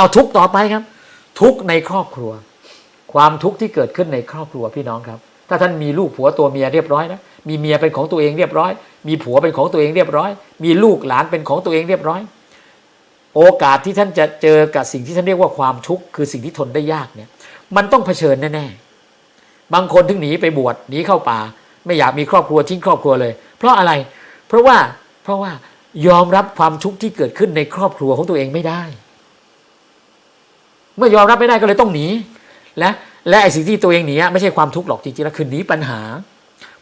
เอาทุกต่อไปครับ ทุกในครอบครัว ความทุกข์ที่เกิดขึ้นในครอบครัวพี่น้องครับ ถ้าท่านมีลูกผัวตัวเมียเรียบร้อยนะมีเมียเป็นของตัวเองเรียบร้อย มีผัวเป็นของตัวเองเรียบร้อย มีลูกหลานเป็นของตัวเองเรียบร้อย โอกาสที่ท่านจะเจอกับสิ่งที่ท่านเรียกว่าความทุกข์คือสิ่งที่ทนได้ยากเนี่ย มันต้องเผชิญแน่ๆบางคนถึงหนีไปบวชหนีเข้าป่า ไม่อยากมีครอบครัวทิ้งครอบครัวเลย เพราะอะไร เพราะว่าเพราะว่ายอมรับความทุกข์ที่เกิดขึ้นในครอบครัวของตัวเองไม่ได้ เมื่อยอมรับไม่ได้ก็เลยต้องหนีและและไอ้สิ่งที่ตัวเองหนีอะไม่ใช่ความทุกข์หรอกจริงๆแล้วคือหนีปัญหา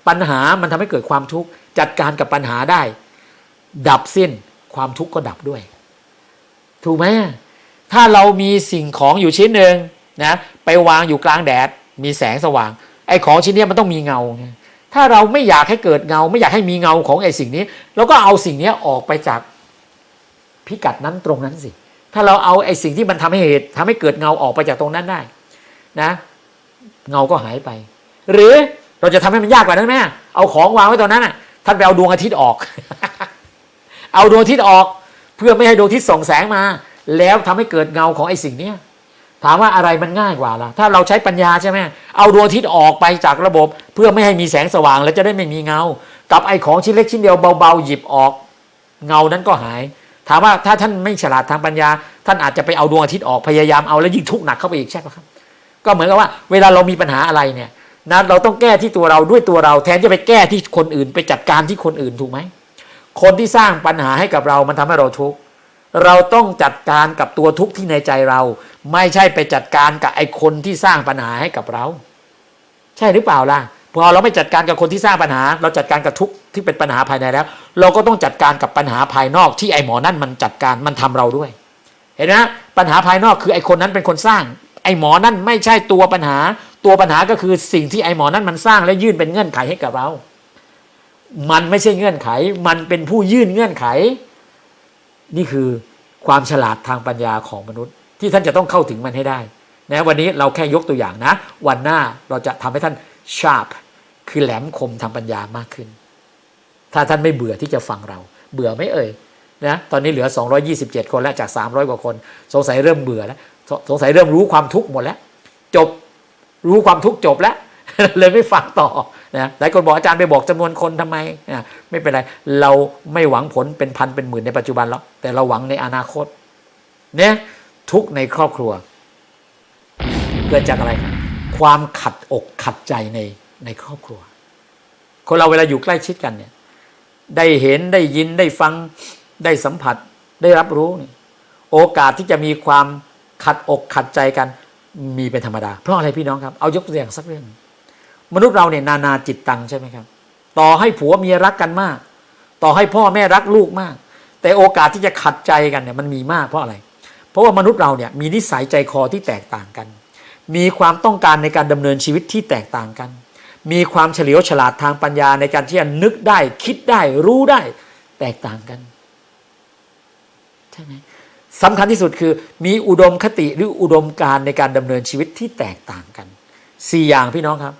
ปัญหามันทำให้เกิดความทุกข์จัดการกับปัญหาได้ ดับสิ้นความทุกข์ก็ดับด้วย ถูกไหมถ้าเรามีสิ่งของอยู่ชิ้นหนึ่งนะไปวางอยู่กลางแดด มีแสงสว่าง ไอ้ของชิ้นนี้มันต้องมีเงา ถ้าเราไม่อยากให้เกิดเงา ไม่อยากให้มีเงาของไอ้สิ่งนี้เราก็เอาสิ่งนี้ออกไปจากพิกัดนั้นตรงนั้นสิ ถ้าเราเอาไอ้สิ่งที่มันทำให้เหตุทำให้เกิดเงาออกไปจากตรงนั้นได้ นะ เงาก็หายไป หรือเราจะทำให้มันยากกว่านั้นไหมเอาของวางไว้ตรงนั้นน่ะท่านไปเอาดวงอาทิตย์ออก เอาดวงอาทิตย์ออก เพื่อไม่ให้ดวงอาทิตย์ส่องแสงมา แล้วทำให้เกิดเงาของไอ้สิ่งเนี้ยถามว่าอะไรมันง่ายกว่าล่ะ ถ้าเราใช้ปัญญาใช่ไหมเอาดวงอาทิตย์ออกไปจากระบบ เพื่อไม่ให้มีแสงสว่างแล้วจะได้ไม่มีเงา กับไอ้ของชิ้นเล็กชิ้นเดียวเบาๆหยิบออก เงานั้นก็หาย ถามว่าถ้าท่านไม่ฉลาดทางปัญญา ท่านอาจจะไปเอาดวงอาทิตย์ออกพยายามเอาแล้วยิ่งทุกข์หนักเข้าไปอีกใช่ไหมครับ ก็เหมือนกับว่า เวลาเรามีปัญหาอะไรเนี่ยนะเราต้องแก้ที่ตัวเราด้วยตัวเรา แทนจะไปแก้ที่คนอื่น ไปจัดการที่คนอื่นถูกไหมคนที่สร้างปัญหาให้กับเรามันทำให้เราทุกข์เราต้องจัดการกับตัวทุกข์ที่ในใจเรา ไม่ใช่ไปจัดการกับไอ้คนที่สร้างปัญหาให้กับเรา ใช่หรือเปล่าล่ะ พอเราไม่จัดการกับคนที่สร้างปัญหา เราจัดการกับทุกที่เป็นปัญหาภายในแล้ว เราก็ต้องจัดการกับปัญหาภายนอกที่ไอ้หมอนั่นมันจัดการมันทำเราด้วย เห็นไหมปัญหาภายนอกคือไอ้คนนั้นเป็นคนสร้าง ไอ้หมอนั่นไม่ใช่ตัวปัญหา ตัวปัญหาก็คือสิ่งที่ไอ้หมอนั่นมันสร้างและยื่นเป็นเงื่อนไขให้กับเรา มันไม่ใช่เงื่อนไข มันเป็นผู้ยื่นเงื่อนไข นี่คือความฉลาดทางปัญญาของมนุษย์ ที่ท่านจะต้องเข้าถึงมันให้ได้นะวันนี้เราแค่ยกตัวอย่างนะ วันหน้าเราจะทำให้ท่าน sharp คือแหลมคมทางปัญญามากขึ้น ถ้าท่านไม่เบื่อที่จะฟังเรา เบื่อไหม่เอ่ยนะตอนนี้เหลือ 227 คนแล้วจาก 300 กว่าคน สงสัยเริ่มเบื่อแล้วสสงสัยเริ่มรู้ความทุกข์หมดแล้ว จบรู้ความทุกข์จบแล้ว เลยไม่ฟังต่อนะหลายคนบอกอาจารย์ไปบอกจำนวนคนทำไมนะไม่เป็นไร เราไม่หวังผลเป็นพันเป็นหมื่นในปัจจุบันหรอกแต่เราหวังในอนาคตเนี่ยทุกในครอบครัว เกิดจากอะไร ความขัดอกขัดใจในในครอบครัว คนเราเวลาอยู่ใกล้ชิดกันเนี่ย ได้เห็นได้ยินได้ฟังได้สัมผัสได้รับรู้เนี่ยโอกาสที่จะมีความขัดอกขัดใจกันมีเป็นธรรมดา เพราะอะไรพี่น้องครับ เอายกตัวอย่างสักเรื่อง มนุษย์เราเนี่ยนานาจิตตังใช่ไหมครับ ต่อให้ผัวเมียรักกันมาก ต่อให้พ่อแม่รักลูกมาก แต่โอกาสที่จะขัดใจกันเนี่ยมันมีมากเพราะอะไร เพราะว่ามนุษย์เราเนี่ยมีนิสัยใจคอที่แตกต่างกัน มีความต้องการในการดำเนินชีวิตที่แตกต่างกัน มีความเฉลียวฉลาดทางปัญญาในการที่จะนึกได้คิดได้รู้ได้แตกต่างกันใช่ไหมสำคัญที่สุดคือ มีอุดมคติหรืออุดมการในการดำเนินชีวิตที่แตกต่างกันสี่อย่างพี่น้องครับ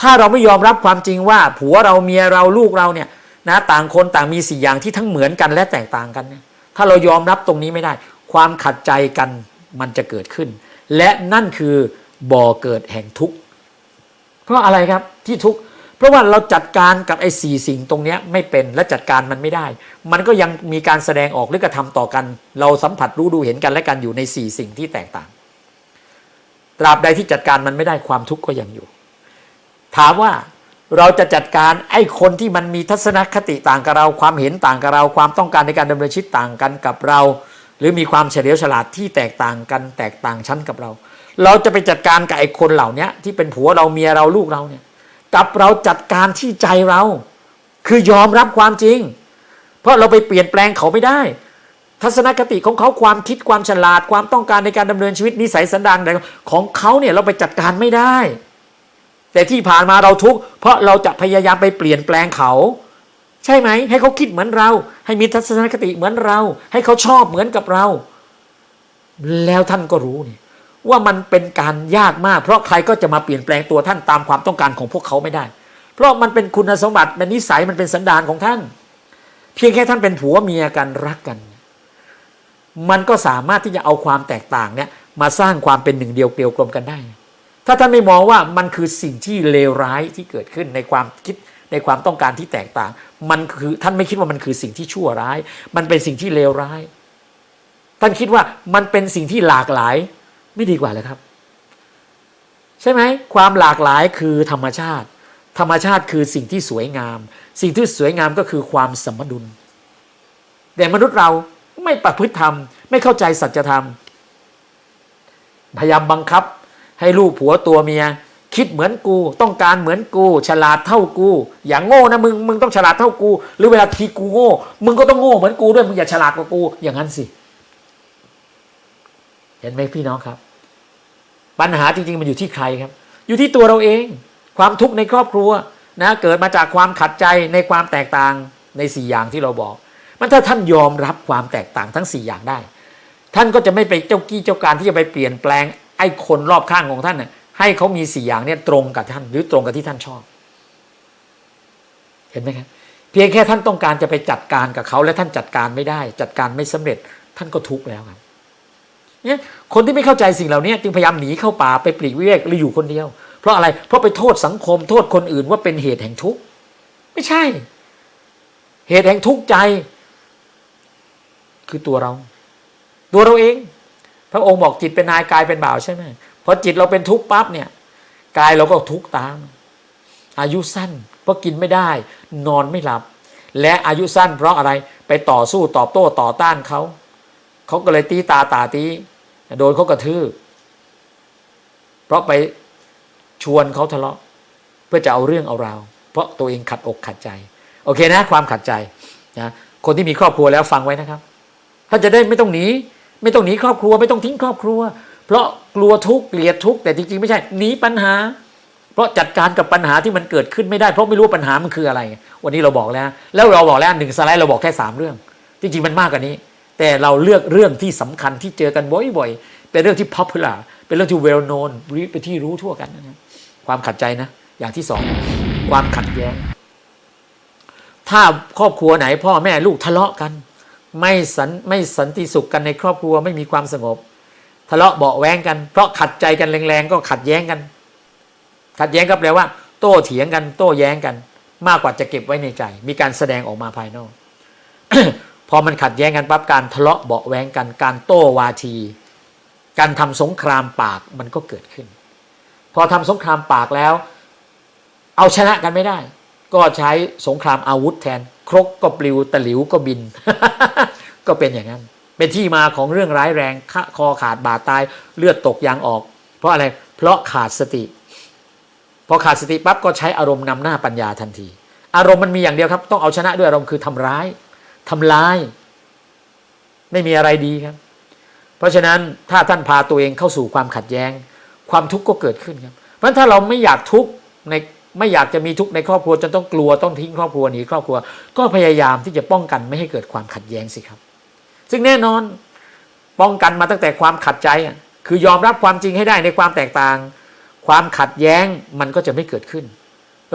ถ้าเราไม่ยอมรับความจริงว่า ผัวเราเมียเราลูกเราเนี่ยนะต่างคนต่างมีสี่อย่างที่ทั้งเหมือนกันและแตกต่างกันเนี่ยถ้าเรายอมรับตรงนี้ไม่ได้ ความขัดใจกันมันจะเกิดขึ้น และนั่นคือบ่อเกิดแห่งทุกข์เพราะอะไรครับที่ทุกข์เพราะว่าเราจัดการกับไอ้สี่สิ่งตรงนี้ไม่เป็นและจัดการมันไม่ได้ มันก็ยังมีการแสดงออกหรือกระทำต่อกัน เราสัมผัสรู้ดูเห็นกันและกันอยู่ในสี่สิ่งที่แตกต่าง ตราบใดที่จัดการมันไม่ได้ความทุกข์ก็ยังอยู่ ถามว่าเราจะจัดการไอ้คนที่มันมีทัศนคติต่างกับเรา ความเห็นต่างกับเรา ความต้องการในการดำเนินชีวิตต่างกันกับเรา หรือมีความเฉลียวฉลาดที่แตกต่างกันแตกต่างชั้นกับเรา เราจะไปจัดการกับไอ้คนเหล่านี้ที่เป็นผัวเราเมียเราลูกเราเนี่ยกับเราจัดการที่ใจเรา คือยอมรับความจริง เพราะเราไปเปลี่ยนแปลงเขาไม่ได้ ทัศนคติของเขาความคิดความฉลาดความต้องการในการดำเนินชีวิตนิสัยสันดานของเขาเนี่ยเราไปจัดการไม่ได้ แต่ที่ผ่านมาเราทุกข์เพราะเราจะพยายามไปเปลี่ยนแปลงเขา ใช่ไหม ให้เขาคิดเหมือนเรา ให้มีทัศนคติเหมือนเรา ให้เขาชอบเหมือนกับเรา แล้วท่านก็รู้นี่ว่ามันเป็นการยากมาก เพราะใครก็จะมาเปลี่ยนแปลงตัวท่านตามความต้องการของพวกเขาไม่ได้ เพราะมันเป็นคุณสมบัติเป็นนิสัยมันเป็นสันดานของท่าน เพียงแค่ท่านเป็นผัวเมียกันรักกัน มันก็สามารถที่จะเอาความแตกต่างเนี่ยมาสร้างความเป็นหนึ่งเดียวเกลียวกลมกันได้ ถ้าท่านไม่มองว่ามันคือสิ่งที่เลวร้ายที่เกิดขึ้นในความคิดในความต้องการที่แตกต่าง มันคือท่านไม่คิดว่ามันคือสิ่งที่ชั่วร้าย มันเป็นสิ่งที่เลวร้าย ท่านคิดว่ามันเป็นสิ่งที่หลากหลาย ไม่ดีกว่าเลยครับ ใช่ไหมความหลากหลายคือธรรมชาติ ธรรมชาติคือสิ่งที่สวยงาม สิ่งที่สวยงามก็คือความสมดุล แต่มนุษย์เราไม่ประพฤติธรรม ไม่เข้าใจสัจธรรม พยายามบังคับ ให้ลูกผัวตัวเมีย คิดเหมือนกู ต้องการเหมือนกู ฉลาดเท่ากู อย่างโง่นะมึงมึงต้องฉลาดเท่ากู หรือเวลาทีกูโง่มึงก็ต้องโง่เหมือนกูด้วยมึงอย่าฉลาดกว่ากู อย่างนั้นสิ เห็นไหมพี่น้องครับ ปัญหาจริง ๆ มันอยู่ที่ใครครับ อยู่ที่ตัวเราเอง ความทุกข์ในครอบครัวนะเกิดมาจากความขัดใจในความแตกต่างในสี่อย่างที่เราบอก มันถ้าท่านยอมรับความแตกต่างทั้งสี่อย่างได้ ท่านก็จะไม่ไปเจ้ากี้เจ้าการที่จะไปเปลี่ยนแปลงไอ้คนรอบข้างของท่านน่ะ ให้เขามีสี่อย่างเนี่ยตรงกับท่าน หรือตรงกับที่ท่านชอบ เห็นไหมครับเพียงแค่ท่านต้องการจะไปจัดการกับเขาและท่านจัดการไม่ได้ จัดการไม่สำเร็จ ท่านก็ทุกข์แล้วครับเนี่ยคนที่ไม่เข้าใจสิ่งเหล่านี้จึงพยายามหนีเข้าป่าไปปลีกวิเวกหรืออยู่คนเดียว เพราะอะไรเพราะไปโทษสังคม โทษคนอื่นว่าเป็นเหตุแห่งทุกข์ไม่ใช่ เหตุแห่งทุกข์ใจ คือตัวเรา ตัวเราเอง พระองค์บอกจิตเป็นนายกายเป็นบ่าวใช่ไหม พอจิตเราเป็นทุกข์ปั๊บเนี่ยกายเราก็ทุกข์ตาม อายุสั้น เพราะกินไม่ได้ นอนไม่หลับ และอายุสั้น เพราะอะไรไปต่อสู้ตอบโต้ต่อต้านเขาเขาก็เลยตีตาตาตีโดนเขากระทืบเพราะไปชวนเขาทะเลาะ เพื่อจะเอาเรื่องเอาราวเพราะตัวเองขัดอกขัดใจ โอเคนะ ความขัดใจนะคนที่มีครอบครัวแล้วฟังไว้นะครับท่าจะได้ไม่ต้องหนีไม่ต้องหนีครอบครัว ไม่ต้องทิ้งครอบครัว เพราะกลัวทุกข์เกลียดทุกข์แต่จริงๆไม่ใช่หนีปัญหา เพราะจัดการกับปัญหาที่มันเกิดขึ้นไม่ได้เพราะไม่รู้ปัญหามันคืออะไร วันนี้เราบอกแล้ว แล้วเราบอกแล้วหนึ่งสไลด์เราบอกแค่สามเรื่อง จริงๆมันมากกว่านี้ แต่เราเลือกเรื่องที่สำคัญที่เจอกันบ่อยๆเป็นเรื่องที่ popular เป็นเรื่องที่ well known เป็นที่รู้ทั่วกันนะความขัดใจนะ อย่างที่สองความขัดแย้งถ้าครอบครัวไหนพ่อแม่ลูกทะเลาะกัน ไม่สันไม่สันติสุขกันในครอบครัวไม่มีความสงบ ทะเลาะเบาแว้งกัน เพราะขัดใจกันแรงๆก็ขัดแย้งกัน ขัดแย้งก็แปลว่า โต้เถียงกัน โต้แย้งกัน มากกว่าจะเก็บไว้ในใจ มีการแสดงออกมาภายนอก พอมันขัดแย้งกันปั๊บการทะเลาะเบาแว้งกัน การโต้วาที การทำสงครามปากมันก็เกิดขึ้น พอทำสงครามปากแล้ว เอาชนะกันไม่ได้ ก็ใช้สงครามอาวุธแทน ครกก็ปลิวตะหลิวก็บิน ก็เป็นอย่างนั้น เป็นที่มาของเรื่องร้ายแรงคอขาดบาดตายเลือดตกยางออก เพราะอะไรเพราะขาดสติ พอขาดสติปั๊บก็ใช้อารมณ์นำหน้าปัญญาทันที อารมณ์มันมีอย่างเดียวครับ ต้องเอาชนะด้วยอารมณ์คือทำร้ายทำลาย ไม่มีอะไรดีครับ เพราะฉะนั้นถ้าท่านพาตัวเองเข้าสู่ความขัดแย้ง ความทุกข์ก็เกิดขึ้นครับ เพราะถ้าเราไม่อยากทุกข์ในไม่อยากจะมีทุกข์ในครอบครัวจนต้องกลัวต้องทิ้งครอบครัวหนีครอบครัว ก็พยายามที่จะป้องกันไม่ให้เกิดความขัดแย้งสิครับ ซึ่งแน่นอนป้องกันมาตั้งแต่ความขัดใจ คือยอมรับความจริงให้ได้ในความแตกต่าง ความขัดแย้งมันก็จะไม่เกิดขึ้น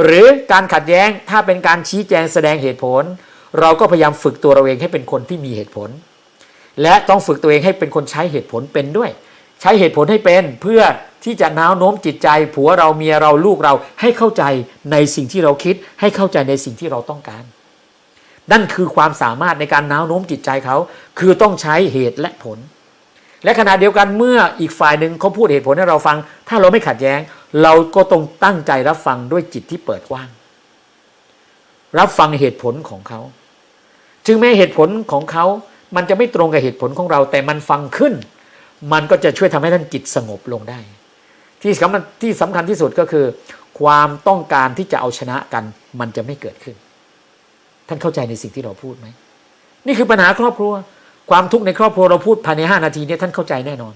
หรือการขัดแย้งถ้าเป็นการชี้แจงแสดงเหตุผล เราก็พยายามฝึกตัวเราเองให้เป็นคนที่มีเหตุผล และต้องฝึกตัวเองให้เป็นคนใช้เหตุผลเป็นด้วย ใช้เหตุผลให้เป็นเพื่อที่จะน้าวโน้มจิตใจ ผัวเราเมียเราลูกเราให้เข้าใจในสิ่งที่เราคิด ให้เข้าใจในสิ่งที่เราต้องการ นั่นคือความสามารถในการน้าวโน้มจิตใจเขา คือต้องใช้เหตุและผล และขณะเดียวกันเมื่ออีกฝ่ายหนึ่งเขาพูดเหตุผลให้เราฟัง ถ้าเราไม่ขัดแย้ง เราก็ต้องตั้งใจรับฟังด้วยจิตที่เปิดกว้าง รับฟังเหตุผลของเขา จึงแม้เหตุผลของเขา มันจะไม่ตรงกับเหตุผลของเรา แต่มันฟังขึ้น มันก็จะช่วยทำให้ท่านจิตสงบลงได้ ที่สำคัญที่สำคัญที่สุดก็คือ ความต้องการที่จะเอาชนะกัน มันจะไม่เกิดขึ้น ท่านเข้าใจในสิ่งที่เราพูดไหมนี่คือปัญหาครอบครัว ความทุกข์ในครอบครัวเราพูดภายในห้านาทีนี่ยท่านเข้าใจแน่นอน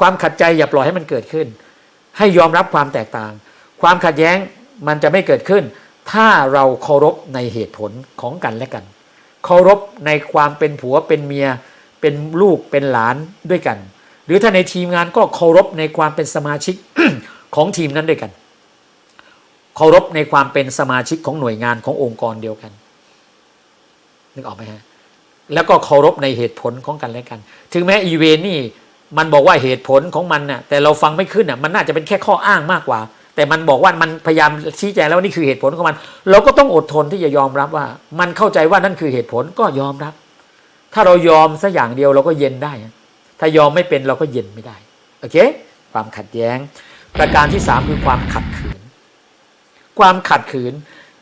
ความขัดใจอย่าปล่อยให้มันเกิดขึ้น ให้ยอมรับความแตกต่าง ความขัดแย้งมันจะไม่เกิดขึ้น ถ้าเราเคารพในเหตุผลของกันและกันเคารพในความเป็นผัวเป็นเมีย เป็นลูกเป็นหลานด้วยกัน หรือถ้าในทีมงานก็เคารพในความเป็นสมาชิกของทีมนั้นด้วยกัน เคารพในความเป็นสมาชิกของหน่วยงานขององค์กรเดียวกัน นึกออกไหมฮะแล้วก็เคารพในเหตุผลของกันและกัน ถึงแม้อีเวนนี่มันบอกว่าเหตุผลของมันน่ะแต่เราฟังไม่ขึ้นน่ะมันน่าจะเป็นแค่ข้ออ้างมากกว่า แต่มันบอกว่ามันพยายามชี้แจงแล้วว่านี่คือเหตุผลของมัน เราก็ต้องอดทนที่จะยอมรับว่า มันเข้าใจว่านั่นคือเหตุผลก็ยอมรับ ถ้าเรายอมสักอย่างเดียวเราก็เย็นได้ ถ้ายอมไม่เป็นเราก็เย็นไม่ได้โอเค ความขัดแย้ง ประการที่สามคือความขัดขืน ความขัดขืน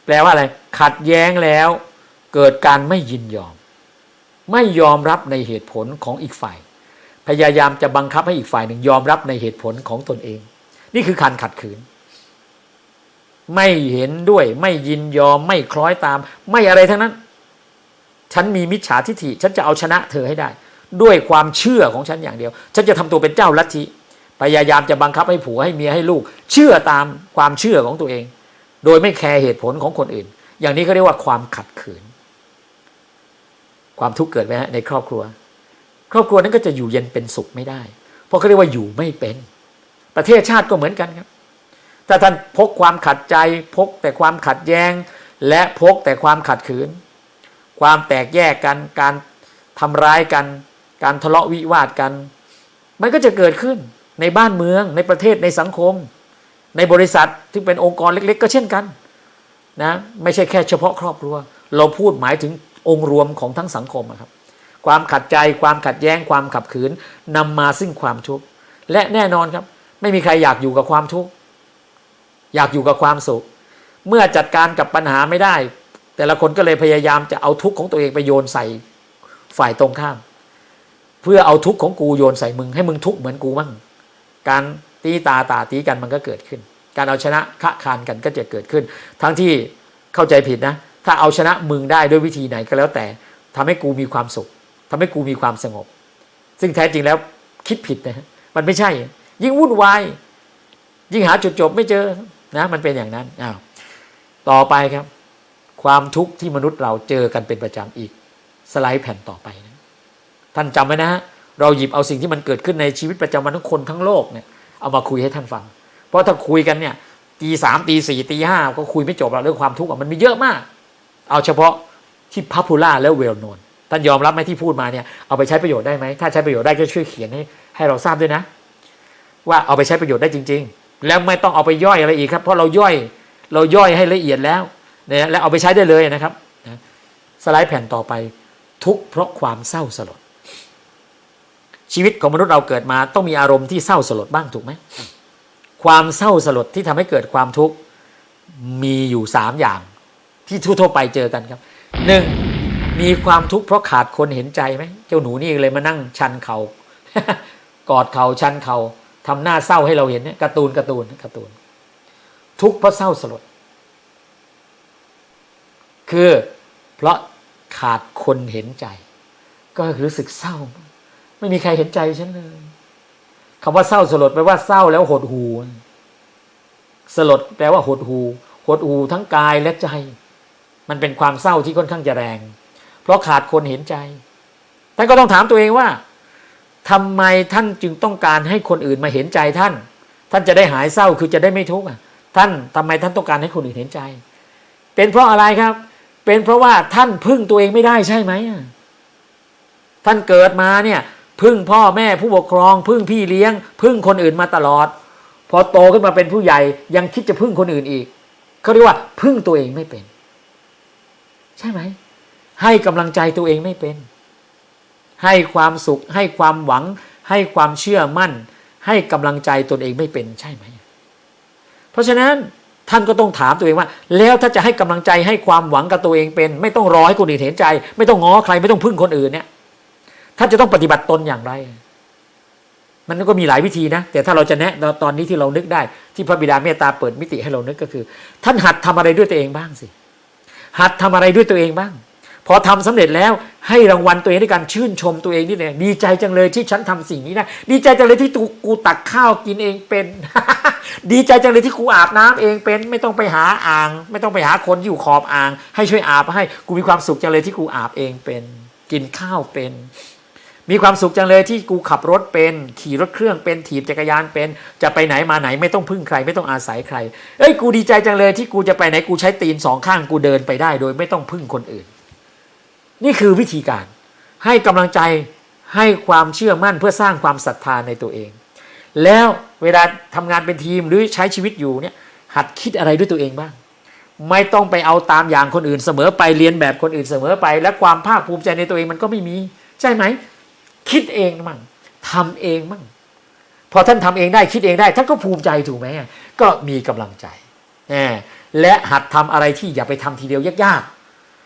แปลว่าอะไร ขัดแย้งแล้ว เกิดการไม่ยินยอม ไม่ยอมรับในเหตุผลของอีกฝ่าย พยายามจะบังคับให้อีกฝ่ายหนึ่งยอมรับในเหตุผลของตนเอง นี่คือการขัดขืน ไม่เห็นด้วยไม่ยินยอมไม่คล้อยตาม ไม่อะไรทั้งนั้น ฉันมีมิจฉาทิฐิ ฉันจะเอาชนะเธอให้ได้ ด้วยความเชื่อของฉันอย่างเดียว ฉันจะทำตัวเป็นเจ้าลัทธิพยายามจะบังคับให้ผัวให้เมียให้ลูก เชื่อตามความเชื่อของตัวเอง โดยไม่แคร์เหตุผลของคนอื่น อย่างนี้เขาเรียกว่าความขัดขืน ความทุกข์เกิดไหมฮะในครอบครัว ครอบครัวนั้นก็จะอยู่เย็นเป็นสุขไม่ได้ เพราะเขาเรียกว่าอยู่ไม่เป็น ประเทศชาติก็เหมือนกันครับ ถ้าท่านพกความขัดใจ พกแต่ความขัดแย้ง และพกแต่ความขัดขืน ความแตกแยกกัน การทำร้ายกัน การทะเลาะวิวาทกัน มันก็จะเกิดขึ้นในบ้านเมืองในประเทศในสังคม ในบริษัทที่เป็นองค์กรเล็ก ๆ ก็เช่นกันนะไม่ใช่แค่เฉพาะครอบครัว เราพูดหมายถึง องค์รวมของทั้งสังคมครับ ความขัดใจความขัดแย้งความขับขืนนำมาซึ่งความทุกข์และแน่นอนครับ ไม่มีใครอยากอยู่กับความทุกข์อยากอยู่กับความสุข เมื่อจัดการกับปัญหาไม่ได้ แต่ละคนก็เลยพยายามจะเอาทุกข์ของตัวเองไปโยนใส่ฝ่ายตรงข้าม เพื่อเอาทุกข์ของกูโยนใส่มึง ให้มึงทุกข์เหมือนกูมั่งการตีตาตาตีกันมันก็เกิดขึ้น การเอาชนะคะคานกันก็จะเกิดขึ้น ทั้งที่เข้าใจผิดนะ ถ้าเอาชนะมึงได้ด้วยวิธีไหนก็แล้วแต่ทำให้กูมีความสุขทำให้กูมีความสงบ ซึ่งแท้จริงแล้วคิดผิดนะมันไม่ใช่ ยิ่งวุ่นวายยิ่งหาจุดจบไม่เจอนะมันเป็นอย่างนั้นอ้าวต่อไปครับ ความทุกข์ที่มนุษย์เราเจอกันเป็นประจำอีก สไลด์แผ่นต่อไปนะท่านจำไว้นะฮะเราหยิบเอาสิ่งที่มันเกิดขึ้นในชีวิตประจำวันของคนทั้งโลกเนี่ยเอามาคุยให้ท่านฟัง เพราะถ้าคุยกันเนี่ยตีสามตีสี่ตีห้าก็คุยไม่จบหรอกเรื่องความทุกข์มันมีเยอะมาก เอาเฉพาะที่พั p u ล่าแล้วเวลโนนท่านยอมรับไหมที่พูดมาเนี่ยเอาไปใช้ประโยชน์ได้ไหมถ้าใช้ประโยชน์ได้ก็ช่วยเขียนให้ให้เราทราบด้วยนะ ว่าเอาไปใช้ประโยชน์ได้จริง ๆ แล้วไม่ต้องเอาไปย่อยอะไรอีกครับ เพราะเราย่อยเราย่อยให้ละเอียดแล้วเนี่ยแล้วเอาไปใช้ได้เลยนะครับนะสไลด์แผ่นต่อไปทุกเพราะความเศร้าสลด ชีวิตของมนุษย์เราเกิดมาต้องมีอารมณ์ที่เศร้าสลดบ้างถูกไหมความเศร้าสลดที่ทำให้เกิดความทุกข์มีอยู่สามอย่าง ที่ทั่วๆไปเจอกันครับหนึ่งมีความทุกข์เพราะขาดคนเห็นใจไหมเจ้าหนูนี่เลยมานั่งชันเขากอดเขาชันเขาทำหน้าเศร้าให้เราเห็นเนี่ยการ์ตูนการ์ตูนการ์ตูน ทุกข์เพราะเศร้าสลด คือเพราะขาดคนเห็นใจ ก็รู้สึกเศร้า ไม่มีใครเห็นใจฉันเลยคำว่าเศร้าสลดแปลว่าเศร้าแล้วหดหูสลดแปลว่าหดหูหดหูทั้งกายและใจ มันเป็นความเศร้าที่ค่อนข้างจะแรง เพราะขาดคนเห็นใจท่านก็ต้องถามตัวเองว่าทำไมท่านจึงต้องการให้คนอื่นมาเห็นใจท่าน ท่านจะได้หายเศร้าคือจะได้ไม่ทุกข์ท่านทำไมท่านต้องการให้คนอื่นเห็นใจ เป็นเพราะอะไรครับ เป็นเพราะว่าท่านพึ่งตัวเองไม่ได้ใช่ไหมท่านเกิดมาเนี่ยพึ่งพ่อแม่ผู้ปกครอง พึ่งพี่เลี้ยง พึ่งคนอื่นมาตลอด พอโตขึ้นมาเป็นผู้ใหญ่ยังคิดจะพึ่งคนอื่นอีกเขาเรียกว่าพึ่งตัวเองไม่เป็น ใช่ไหม ให้กำลังใจตัวเองไม่เป็น ให้ความสุข ให้ความหวัง ให้ความเชื่อมั่น ให้กำลังใจตนเองไม่เป็นใช่ไหม เพราะฉะนั้นท่านก็ต้องถามตัวเองว่า แล้วถ้าจะให้กำลังใจให้ความหวังกับตัวเองเป็น ไม่ต้องรอให้คนอื่นเห็นใจ ไม่ต้องง้อใครไม่ต้องพึ่งคนอื่นเนี่ยท่านจะต้องปฏิบัติตนอย่างไร มันก็มีหลายวิธีนะ แต่ถ้าเราจะแนะตอนนี้ที่เรานึกได้ ที่พระบิดาเมตตาเปิดมิติให้เรานึกก็คือ ท่านหัดทำอะไรด้วยตัวเองบ้างสิ หัดทำอะไรด้วยตัวเองบ้าง พอทำสำเร็จแล้วให้รางวัลตัวเองด้วยการชื่นชมตัวเองนี่แหละดีใจจังเลยที่ฉันทำสิ่งนี้นะดีใจจังเลยที่ตูกูตักข้าวกินเองเป็น ดีใจจังเลยที่กูอาบน้ำเองเป็น ไม่ต้องไปหาอ่าง ไม่ต้องไปหาคนอยู่ขอบอ่าง ให้ช่วยอาบให้กูมีความสุขจังเลยที่กูอาบเองเป็น กินข้าวเป็น มีความสุขจังเลยที่กูขับรถเป็น ขี่รถเครื่องเป็นถีบจักรยานเป็น จะไปไหนมาไหนไม่ต้องพึ่งใคร ไม่ต้องอาศัยใคร เอ้ยกูดีใจจังเลยที่กูจะไปไหนกูใช้ตีนสองข้างกูเดินไปได้ โดยไม่ต้องพึ่งคนอื่น นี่คือวิธีการ ให้กำลังใจให้ความเชื่อมั่นเพื่อสร้างความศรัทธาในตัวเอง แล้วเวลาทำงานเป็นทีมหรือใช้ชีวิตอยู่เนี่ยหัดคิดอะไรด้วยตัวเองบ้างไม่ต้องไปเอาตามอย่างคนอื่นเสมอไปเรียนแบบคนอื่นเสมอไป และความภาคภูมิใจในตัวเองมันก็ไม่มี ใช่ไหม คิดเองมั่งทำเองมั่งพอท่านทำเองได้คิดเองได้ ท่านก็ภูมิใจถูกไหมก็มีกำลังใจแน่และหัดทำอะไรที่อย่าไปทำทีเดียวยาก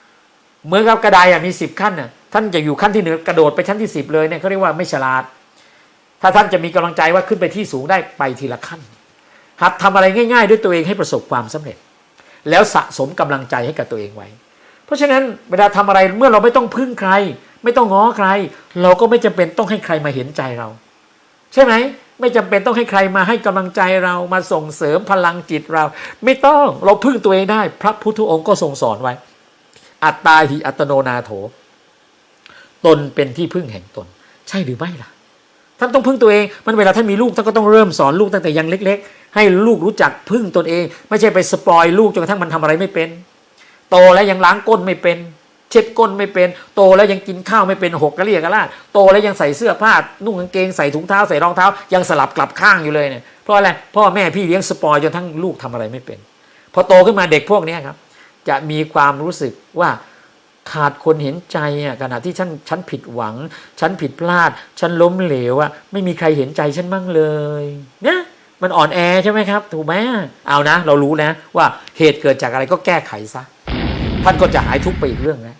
ๆเหมือนกับกระไดอะมีสิบขั้นน่ะท่านจะอยู่ขั้นที่หนึ่งกระโดดไปชั้นที่สิบเลยเนี่ยเขาเรียกว่าไม่ฉลาด ถ้าท่านจะมีกำลังใจว่าขึ้นไปที่สูงได้ไปทีละขั้น หัดทำอะไรง่าย ๆ ด้วยตัวเองให้ประสบความสำเร็จ แล้วสะสมกำลังใจให้กับตัวเองไว้ เพราะฉะนั้นเวลาทำอะไรเมื่อเราไม่ต้องพึ่งใคร ไม่ต้องง้อใคร เราก็ไม่จำเป็นต้องให้ใครมาเห็นใจเรา ใช่ไหมไม่จำเป็นต้องให้ใครมาให้กำลังใจเรามาส่งเสริมพลังจิตเรา ไม่ต้องเราพึ่งตัวเองได้ พระพุทธองค์ก็ทรงสอนไว้ อัตตาหิอัตโนนาโถ ตนเป็นที่พึ่งแห่งตน ใช่หรือไม่ล่ะท่านต้องพึ่งตัวเอง มันเวลาท่านมีลูกท่านก็ต้องเริ่มสอนลูกตั้งแต่ยังเล็ก ๆ ให้ลูกรู้จักพึ่งตนเอง ไม่ใช่ไปสปอยลูกจนกระทั่งมันทำอะไรไม่เป็น โตแล้วยังล้างก้นไม่เป็น เช็ดก้นไม่เป็น โตแล้วยังกินข้าวไม่เป็นหกกระเรียกกระลาดโตแล้วยังใส่เสื้อผ้านุ่งกางเกงใส่ถุงเท้าใส่รองเท้า ยังสลับกลับข้างอยู่เลยเนี่ยเพราะอะไรพ่อแม่พี่เลี้ยงสปอยจนทั้งลูกทำอะไรไม่เป็น พอโตขึ้นมาเด็กพวกนี้ครับ จะมีความรู้สึกว่าขาดคนเห็นใจอะขณะที่ฉันฉันผิดหวัง ฉันผิดพลาด ฉันล้มเหลวอะไม่มีใครเห็นใจฉันมั่งเลยเนี่ยมันอ่อนแอใช่ไหมครับ ถูกไหมเอานะ เรารู้นะว่าเหตุเกิดจากอะไรก็แก้ไขซะท่านก็จะหายทุกข์ไปอีกเรื่องนะ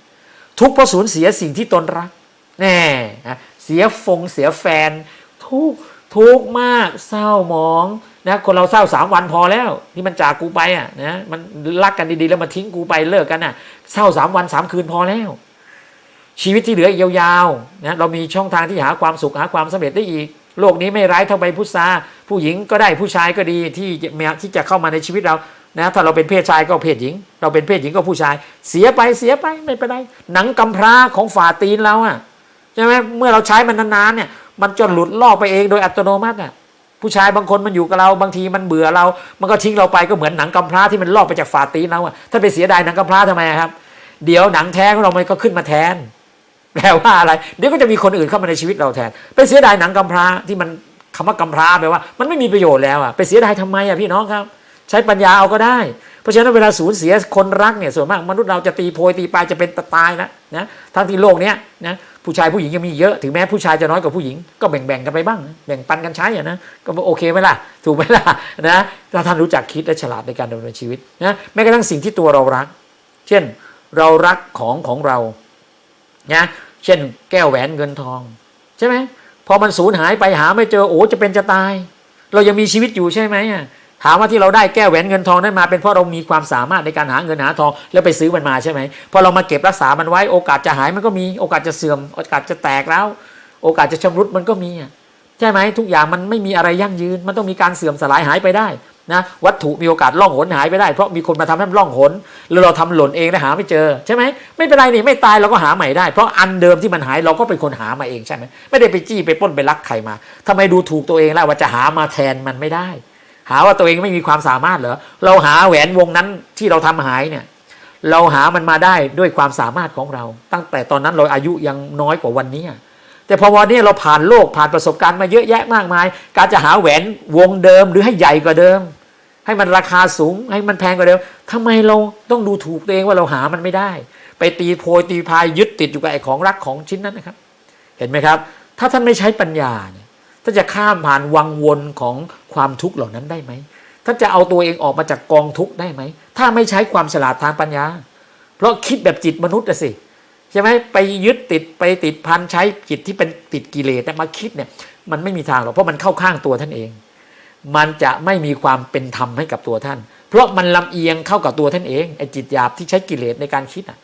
ทุกข์เพราะสูญเสียสิ่งที่ตนรัก แน่นะเสียฟงเสียแฟน ทุกทุกมากเศร้าหมองนะคนเราเศร้าสามวันพอแล้วที่มันจากกูไปอะนะมันรักกันดีๆแล้วมาทิ้งกูไปเลิกกันอะเศร้าสามวันสามคืนพอแล้ว ชีวิตที่เหลืออีกยาวๆนะเรามีช่องทางที่หาความสุขหาความสำเร็จได้อีก โลกนี้ไม่ร้ายเท่าใบพุทราผู้หญิงก็ได้ผู้ชายก็ดีที่ที่จะเข้ามาในชีวิตเรา นะถ้าเราเป็นเพศชายก็เพศหญิง เราเป็นเพศหญิงก็ผู้ชาย เสียไปเสียไปไม่เป็นไรหนังกำพร้าของฝ่าตีนเราอะใช่ไหมเมื่อเราใช้มันนานๆเนี่ย มันจะหลุดลอกไปเองโดยอัตโนมัติอะผู้ชายบางคนมันอยู่กับเราบางทีมันเบื่อเรา มันก็ทิ้งเราไปก็เหมือนหนังกำพร้าที่มันลอกไปจากฝ่าตีนเราอะถ้าไปเสียดายหนังกำพร้าทำไมครับ เดี๋ยวหนังแท้ของเรามันก็ขึ้นมาแทนแปลว่าอะไร เดี๋ยวก็จะมีคนอื่นเข้ามาในชีวิตเราแทน ไปเสียดายหนังกำพร้าที่มันคำว่ากำพร้าแปลว่า มันไม่มีประโยชน์แล้วอะไปเสียดายทำไมอะพี่น้องครับ ใช้ปัญญาเอาก็ได้ เพราะฉะนั้นเวลาสูญเสียคนรักเนี่ยส่วนมากมนุษย์เราจะตีโพยตีปลายจะเป็นตายนะนะทั้งที่โลกเนี้ยนะผู้ชายผู้หญิงยังมีเยอะถึงแม้ผู้ชายจะน้อยกว่าผู้หญิงก็แบ่งๆกันไปบ้าง แบ่งปันกันใช้อะนะก็โอเคไหมล่ะ ถูกไหมล่ะนะถ้าท่านรู้จักคิดและฉลาดในการดำเนินชีวิตนะแม้กระทั่งสิ่งที่ตัวเรารัก เช่นเรารักของของเรานะเช่น แก้วแหวนเงินทอง ใช่ไหมพอมันสูญหายไปหาไม่เจอโอ้จะเป็นจะตาย เรายังมีชีวิตอยู่ใช่ไหมอะ ถามว่าที่เราได้แก้แหวนเงินทองนั้นมา เป็นเพราะเรามีความสามารถในการหาเงินหาทองแล้วไปซื้อมันมาใช่ไหมพอเรามาเก็บรักษามันไว้โอกาสจะหายมันก็มีโอกาสจะเสื่อมโอกาสจะแตกแล้ว โอกาสจะชำรุดมันก็มีใช่ไหมทุกอย่างมันไม่มีอะไรยั่งยืน มันต้องมีการเสื่อมสลายหายไปได้นะวัตถุมีโอกาสล่องหนหายไปได้เพราะมีคนมาทำให้มันล่องหนหรือเราทำหล่นเองแล้วหาไม่เจอใช่ไหมไม่เป็นไรนี่ไม่ตายเราก็หาใหม่ได้ เพราะอันเดิมที่มันหายเราก็เป็นคนหามาเองใช่ไหมไม่ได้ไปจี้ไปป้นไปลักใครมาทำไมดูถูกตัวเองแล้วว่าจะหามาแทนมันไม่ได้ หาว่าตัวเองไม่มีความสามารถเหรอเราหาแหวนวงนั้นที่เราทำหายเนี่ย เราหามันมาได้ด้วยความสามารถของเรา ตั้งแต่ตอนนั้นเราอายุยังน้อยกว่าวันนี้แต่พอวันนี้เราผ่านโลกผ่านประสบการณ์มาเยอะแยะมากมาย การจะหาแหวนวงเดิมหรือให้ใหญ่กว่าเดิม ให้มันราคาสูงให้มันแพงกว่าเดิมทำไมเราต้องดูถูกตัวเองว่าเราหามันไม่ได้ ไปตีโพยตีพายยึดติดอยู่กับไอ้ของรักของชิ้นนั้นนะครับ เห็นไหมครับ ถ้าท่านไม่ใช้ปัญญาเนี่ย ท่านจะข้ามผ่านวังวนของความทุกข์เหล่านั้นได้ไหมท่านจะเอาตัวเองออกมาจากกองทุกข์ได้ไหม ถ้าไม่ใช้ความฉลาดทางปัญญา เพราะคิดแบบจิตมนุษย์อะสิใช่ไหมไปยึดติดไปติดพันใช้จิตที่เป็นติดกิเลสมาคิดเนี่ยมันไม่มีทางหรอกเพราะมันเข้าข้างตัวท่านเอง มันจะไม่มีความเป็นธรรมให้กับตัวท่าน เพราะมันลำเอียงเข้ากับตัวท่านเองไอ้จิตหยาบที่ใช้กิเลสในการคิดอะ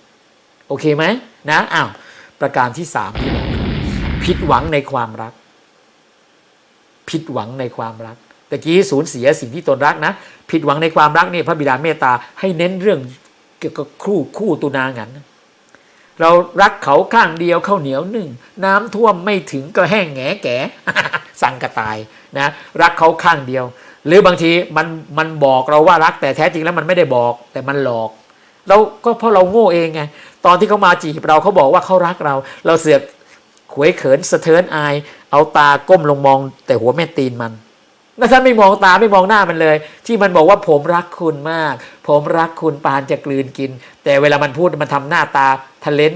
โอเคไหมนะอ้าวประการที่สามพี่น้องครับผิดหวังในความรัก ผิดหวังในความรักตะกี้สูญเสียสิ่งที่ตนรักนะ ผิดหวังในความรักนี่พระบิดาเมตตาให้เน้นเรื่องเกี่ยวกับคู่คู่ตุนางัน เรารักเขาข้างเดียวข้าวเหนียวหนึ่ง น้ำท่วมไม่ถึงก็แห้งแงแก่สั่งกระตายนะรักเขาข้างเดียว หรือบางทีมันมันบอกเราว่ารักแต่แท้จริงแล้วมันไม่ได้บอกแต่มันหลอกเราก็เพราะเราโง่เองไงตอนที่เขามาจีบเราเขาบอกว่าเขารักเรา เราเสือกขวยเขินสะเทินอาย เอาตาก้มลงมอง แต่หัวแม่ตีนมันแล้วท่านไม่มองตาไม่มองหน้ามันเลย ที่มันบอกว่าผมรักคุณมาก ผมรักคุณปานจะกลืนกิน แต่เวลามันพูดมันทำหน้าตาทะเลน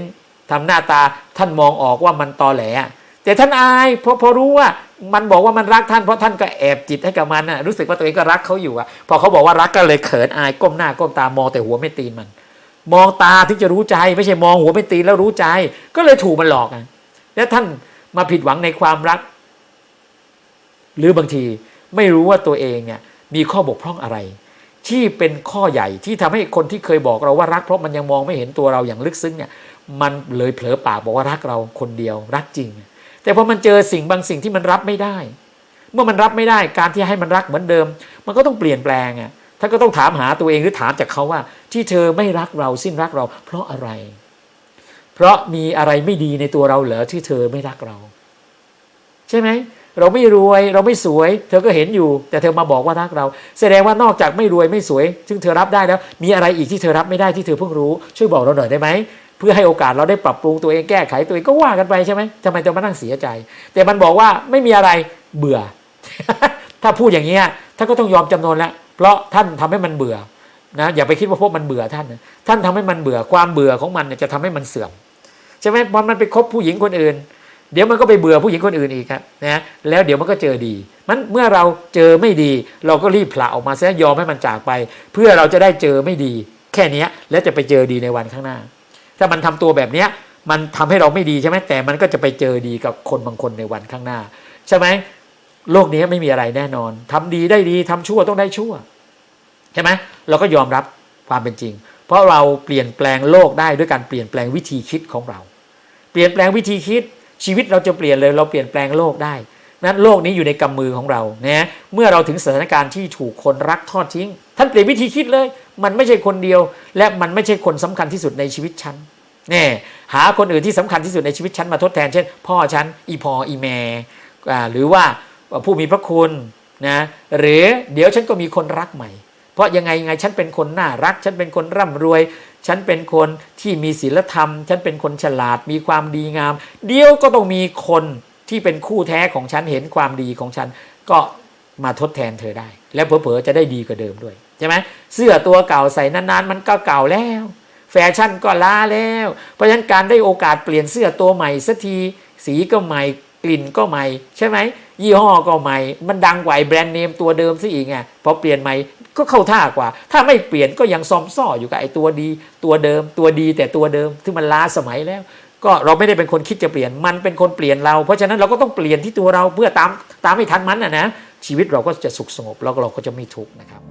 ทำหน้าตาท่านมองออกว่ามันตอแหล แต่ท่านอายเพราะพอรู้ว่ามันบอกว่ามันรักท่านเพราะท่านก็แอบจิตให้กับมันน่ะรู้สึกว่าตัวเองก็รักเขาอยู่อะพอเขาบอกว่ารักก็เลยเขินอายก้มหน้าก้มตามองแต่หัวไม่ตีนมัน มองตาถึงจะรู้ใจ ไม่ใช่มองหัวไม่ตีนแล้วรู้ใจ ก็เลยถูกมันหลอกอะแล้วท่าน มาผิดหวังในความรัก หรือบางทีไม่รู้ว่าตัวเองเนี่ยมีข้อบกพร่องอะไร ที่เป็นข้อใหญ่ที่ทำให้คนที่เคยบอกเราว่ารัก เพราะมันยังมองไม่เห็นตัวเราอย่างลึกซึ้งเนี่ยมันเลยเผลอปากบอกว่ารักเราคนเดียวรักจริง แต่พอมันเจอสิ่งบางสิ่งที่มันรับไม่ได้ เมื่อมันรับไม่ได้การที่ให้มันรักเหมือนเดิม มันก็ต้องเปลี่ยนแปลงอะท่านก็ต้องถามหาตัวเองหรือถามจากเขาว่า ที่เธอไม่รักเราสิ้นรักเรา เพราะอะไร เพราะมีอะไรไม่ดีในตัวเราเหรอที่เธอไม่รักเรา ใช่ไหมเราไม่รวยเราไม่สวย เธอก็เห็นอยู่ แต่เธอมาบอกว่ารักเรา แสดงว่านอกจากไม่รวยไม่สวย ซึ่งเธอรับได้แล้ว มีอะไรอีกที่เธอรับไม่ได้ที่เธอเพิ่งรู้ช่วยบอกเราหน่อยได้ไหมเพื่อให้โอกาสเราได้ปรับปรุงตัวเองแก้ไขตัวเองก็ว่ากันไปใช่ไหมทำไมจะมานั่งเสียใจ แต่มันบอกว่าไม่มีอะไรเบื่อ ถ้าพูดอย่างนี้ท่านก็ต้องยอมจำนนแล้ว เพราะท่านทำให้มันเบื่อนะอย่าไปคิดว่าพวกมันเบื่อท่าน ท่านทำให้มันเบื่อความเบื่อของมันจะทำให้มันเสื่อม ช่ไหมพอมันไปคบผู้หญิงคนอื่น เดี๋ยวมันก็ไปเบื่อผู้หญิงคนอื่นอีกครับนะแล้วเดี๋ยวมันก็เจอดี มันเมื่อเราเจอไม่ดี เราก็รีบผละออกมาซะยยอมให้มันจากไป เพื่อเราจะได้เจอไม่ดี แค่นี้แล้วจะไปเจอดีในวันข้างหน้า ถ้ามันทำตัวแบบเนี้ยมันทำให้เราไม่ดีใช่ไหมแต่มันก็จะไปเจอดีกับคนบางคนในวันข้างหน้า ใช่ไหมโลกนี้ไม่มีอะไรแน่นอนทำดีได้ดีทำชั่วต้องได้ชั่วใช่ไหมเราก็ยอมรับความเป็นจริง เพราะเราเปลี่ยนแปลงโลกได้ด้วยการเปลี่ยนแปลงวิธีคิดของเรา เปลี่ยนแปลงวิธีคิดชีวิตเราจะเปลี่ยนเลยเราเปลี่ยนแปลงโลกได้นั้นโลกนี้อยู่ในกำมือของเรานะเมื่อเราถึงสถานการณ์ที่ถูกคนรักทอดทิ้ง ท่านเปลี่ยนวิธีคิดเลย มันไม่ใช่คนเดียว และมันไม่ใช่คนสำคัญที่สุดในชีวิตฉันแน่หาคนอื่นที่สำคัญที่สุดในชีวิตฉันมาทดแทน เช่น พ่อฉันอีพออีแม่หรือว่าผู้มีพระคุณนะหรือเดี๋ยวฉันก็มีคนรักใหม่ เพราะยังไงยังไงฉันเป็นคนน่ารัก ฉันเป็นคนร่ำรวย ฉันเป็นคนที่มีศีลธรรม ฉันเป็นคนฉลาดมีความดีงาม เดียวก็ต้องมีคนที่เป็นคู่แท้ของฉันเห็นความดีของฉัน ก็มาทดแทนเธอได้ แล้วเผลอๆจะได้ดีกว่าเดิมด้วยใช่ไหมเสื้อตัวเก่าใส่นานๆ มันก็เก่าแล้ว แฟชั่นก็ล้าแล้ว เพราะฉะนั้นการได้โอกาสเปลี่ยนเสื้อตัวใหม่สักทีสีก็ใหม่กลิ่นก็ใหม่ ใช่ไหมยี่ห้อก็ใหม่ มันดังกว่าไอ้แบรนด์เนมตัวเดิมซะอีกไงพอเปลี่ยนใหม่ ก็เข้าท่ากว่า ถ้าไม่เปลี่ยนก็ยังซอมซ่ออยู่กับไอ้ตัวดีตัวเดิมตัวดีแต่ตัวเดิมที่มันล้าสมัยแล้ว ก็เราไม่ได้เป็นคนคิดจะเปลี่ยนมันเป็นคนเปลี่ยนเรา เพราะฉะนั้นเราก็ต้องเปลี่ยนที่ตัวเราเพื่อตามตามให้ทันมันนะนะชีวิตเราก็จะสุขสงบแล้วเราก็จะไม่ทุกข์นะครับ